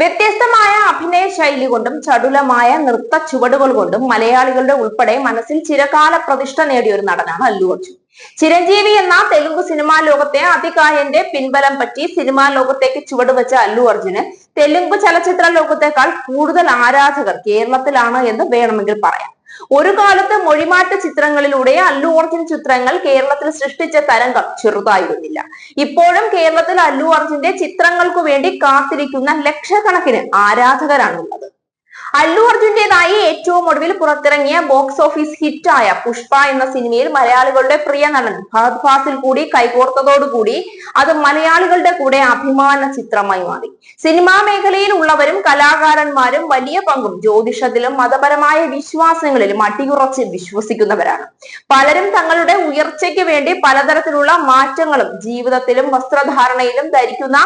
വ്യത്യസ്തമായ അഭിനയ ശൈലി കൊണ്ടും ചടുലമായ നൃത്ത ചുവടുകൾ കൊണ്ടും മലയാളികളുടെ ഉൾപ്പെടെ മനസ്സിൽ ചിരകാല പ്രതിഷ്ഠ നേടിയ ഒരു നടനാണ് അല്ലു അർജുൻ. ചിരഞ്ജീവി എന്ന തെലുങ്ക് സിനിമാ ലോകത്തെ അതികായന്റെ പിൻബലം പറ്റി സിനിമാ ലോകത്തേക്ക് ചുവടുവെച്ച അല്ലു അർജുന് തെലുങ്ക് ചലച്ചിത്ര ലോകത്തെക്കാൾ കൂടുതൽ ആരാധകർ കേരളത്തിലാണ് എന്ന് വേണമെങ്കിൽ പറയാം. ഒരു കാലത്ത് മൊഴിമാറ്റ ചിത്രങ്ങളിലൂടെ അല്ലു അർജുൻ ചിത്രങ്ങൾ കേരളത്തിൽ സൃഷ്ടിച്ച തരംഗം ചെറുതായിരുന്നില്ല. ഇപ്പോഴും കേരളത്തിൽ അല്ലു അർജുന്റെ ചിത്രങ്ങൾക്കു വേണ്ടി കാത്തിരിക്കുന്ന ലക്ഷക്കണക്കിന് ആരാധകരാണുള്ളത്. അല്ലു അർജുന്റേതായി ഏറ്റവും ഒടുവിൽ പുറത്തിറങ്ങിയ ബോക്സ് ഓഫീസ് ഹിറ്റായ പുഷ്പ എന്ന സിനിമയിൽ മലയാളികളുടെ പ്രിയ നടൻ ഫഹദ് ഫാസിൽ കൂടി കൈകോർത്തതോടുകൂടി അത് മലയാളികളുടെ കൂടെ അഭിമാന ചിത്രമായി മാറി. സിനിമാ മേഖലയിൽ ഉള്ളവരും കലാകാരന്മാരും വലിയ പങ്കും ജ്യോതിഷത്തിലും മതപരമായ വിശ്വാസങ്ങളിലും അടിയുറച്ച് വിശ്വസിക്കുന്നവരാണ്. പലരും തങ്ങളുടെ ഉയർച്ചയ്ക്ക് വേണ്ടി പലതരത്തിലുള്ള മാറ്റങ്ങളും ജീവിതത്തിലും വസ്ത്രധാരണയിലും ധരിക്കുന്ന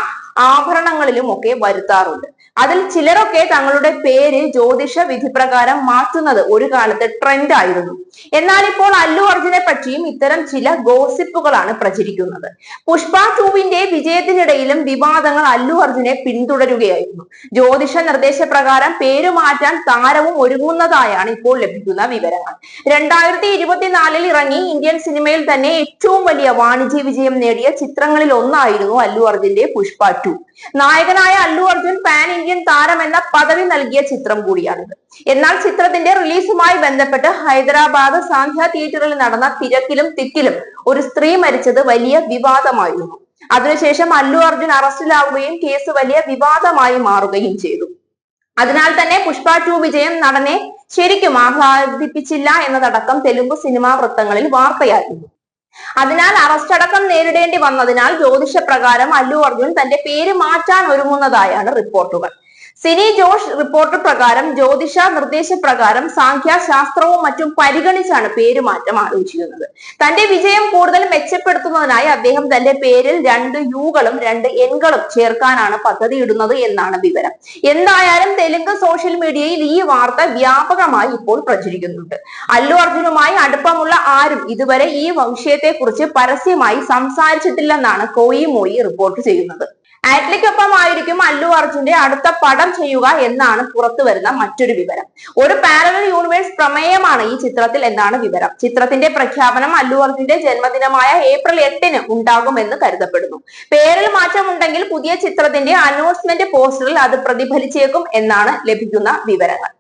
ആഭരണങ്ങളിലും ഒക്കെ വരുത്താറുണ്ട്. അതിൽ ചിലരൊക്കെ തങ്ങളുടെ പേര് ജ്യോതിഷ വിധിപ്രകാരം മാറ്റുന്നത് ഒരു കാലത്ത് ട്രെൻഡ് ആയിരുന്നു. എന്നാൽ ഇപ്പോൾ അല്ലു അർജുനെ പറ്റിയും ഇത്തരം ചില ഗോസിപ്പുകളാണ് പ്രചരിക്കുന്നത്. പുഷ്പ ടൂവിന്റെ വിജയത്തിനിടയിലും വിവാദങ്ങൾ അല്ലു അർജുനെ പിന്തുടരുകയായിരുന്നു. ജ്യോതിഷ നിർദ്ദേശപ്രകാരം പേര് മാറ്റാൻ താരവും ഒരുങ്ങുന്നതായാണ് ഇപ്പോൾ ലഭിക്കുന്ന വിവരങ്ങൾ. രണ്ടായിരത്തി ഇരുപത്തിനാലിൽ ഇറങ്ങി ഇന്ത്യൻ സിനിമയിൽ തന്നെ ഏറ്റവും വലിയ വാണിജ്യ വിജയം നേടിയ ചിത്രങ്ങളിൽ ഒന്നായിരുന്നു അല്ലു അർജുന്റെ പുഷ്പ ടു നായകനായ അല്ലു അർജുൻ പാൻ ഇന്ത്യൻ താരം എന്ന പദവി നൽകിയ ചിത്രം കൂടിയാണിത്. എന്നാൽ ചിത്രത്തിന്റെ റിലീസുമായി ബന്ധപ്പെട്ട് ഹൈദരാബാദ് സാന്ധ്യ തിയേറ്ററിൽ നടന്ന തിരക്കിലും തിക്കിലും ഒരു സ്ത്രീ മരിച്ചത് വലിയ വിവാദമായിരുന്നു. അതിനുശേഷം അല്ലു അർജുൻ അറസ്റ്റിലാവുകയും കേസ് വലിയ വിവാദമായി മാറുകയും ചെയ്തു. അതിനാൽ തന്നെ പുഷ്പ ടു വിജയം നടനെ ശരിക്കും ആഹ്ലാദിപ്പിച്ചില്ല എന്നതടക്കം തെലുങ്ക് സിനിമാ വൃത്തങ്ങളിൽ വാർത്തയായിരുന്നു. അതിനാൽ അറസ്റ്റ് അടക്കം നേരിടേണ്ടി വന്നതിനാൽ ജ്യോതിഷപ്രകാരം അല്ലു അർജുൻ തന്റെ പേര് മാറ്റാൻ ഒരുങ്ങുന്നതായാണ് റിപ്പോർട്ടുകൾ. സിനി ജോഷ് റിപ്പോർട്ട് പ്രകാരം ജ്യോതിഷ നിർദ്ദേശപ്രകാരം സാഖ്യശാസ്ത്രവും മറ്റും പരിഗണിച്ചാണ് പേരുമാറ്റം ആലോചിക്കുന്നത്. തന്റെ വിജയം കൂടുതൽ മെച്ചപ്പെടുത്തുന്നതിനായി അദ്ദേഹം തന്റെ പേരിൽ രണ്ട് യുകളും രണ്ട് എൻകളും ചേർക്കാനാണ് പദ്ധതി ഇടുന്നത് എന്നാണ് വിവരം. എന്തായാലും തെലുങ്ക് സോഷ്യൽ മീഡിയയിൽ ഈ വാർത്ത വ്യാപകമായി ഇപ്പോൾ പ്രചരിക്കുന്നുണ്ട്. അല്ലു അർജുനുമായി അടുപ്പമുള്ള ആരും ഇതുവരെ ഈ വിഷയത്തെക്കുറിച്ച് പരസ്യമായി സംസാരിച്ചിട്ടില്ലെന്നാണ് കോയി മോയി റിപ്പോർട്ട് ചെയ്യുന്നത്. ആയിരിക്കും അല്ലു അർജുന്റെ അടുത്ത പടം ചെയ്യുക എന്നാണ് പുറത്തു വരുന്ന മറ്റൊരു വിവരം. ഒരു പാരലൽ യൂണിവേഴ്സ് പ്രമേയമാണ് ഈ ചിത്രത്തിൽ എന്നാണ് വിവരം. ചിത്രത്തിന്റെ പ്രഖ്യാപനം അല്ലു അർജുന്റെ ജന്മദിനമായ ഏപ്രിൽ എട്ടിന് ഉണ്ടാകുമെന്ന് കരുതപ്പെടുന്നു. പേരിൽ മാറ്റമുണ്ടെങ്കിൽ പുതിയ ചിത്രത്തിന്റെ അനൗൺസ്മെന്റ് പോസ്റ്ററിൽ അത് പ്രതിഫലിച്ചേക്കും എന്നാണ് ലഭിക്കുന്ന വിവരങ്ങൾ.